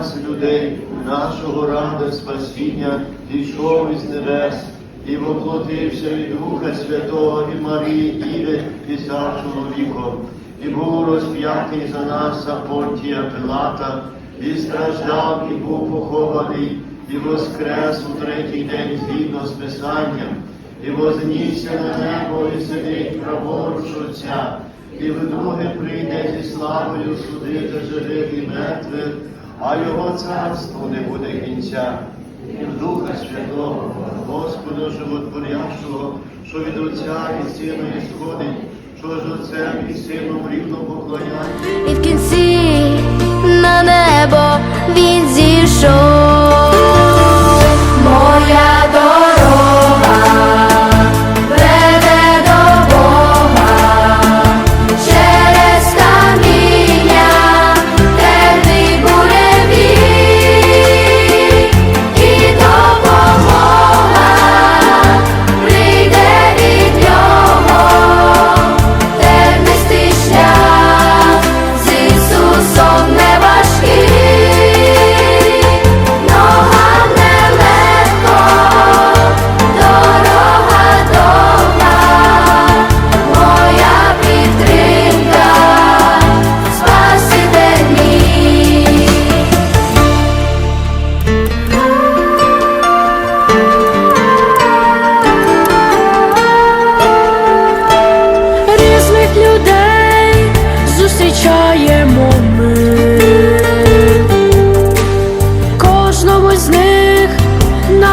Нас, людей, нашого рада спасіння, зійшов із небес і воплотився від Духа Святого і Марії Іви і став чоловіком, і був розп'ятий за нас за Понтія Пилата, і страждав, і був похований, і воскрес у третій день згідно з Писанням, і вознісся на небо, і сидить праворуч Отця, і вдруге прийде зі славою судити живих і мертвих, а його царство не буде кінця. І в Духа Святого, Господа Животворящого, що від Отця і Сина і сходить, що з Отцем і Сином рівно поклоняє. І в кінці на небо він зійшов.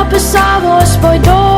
написав Господь до.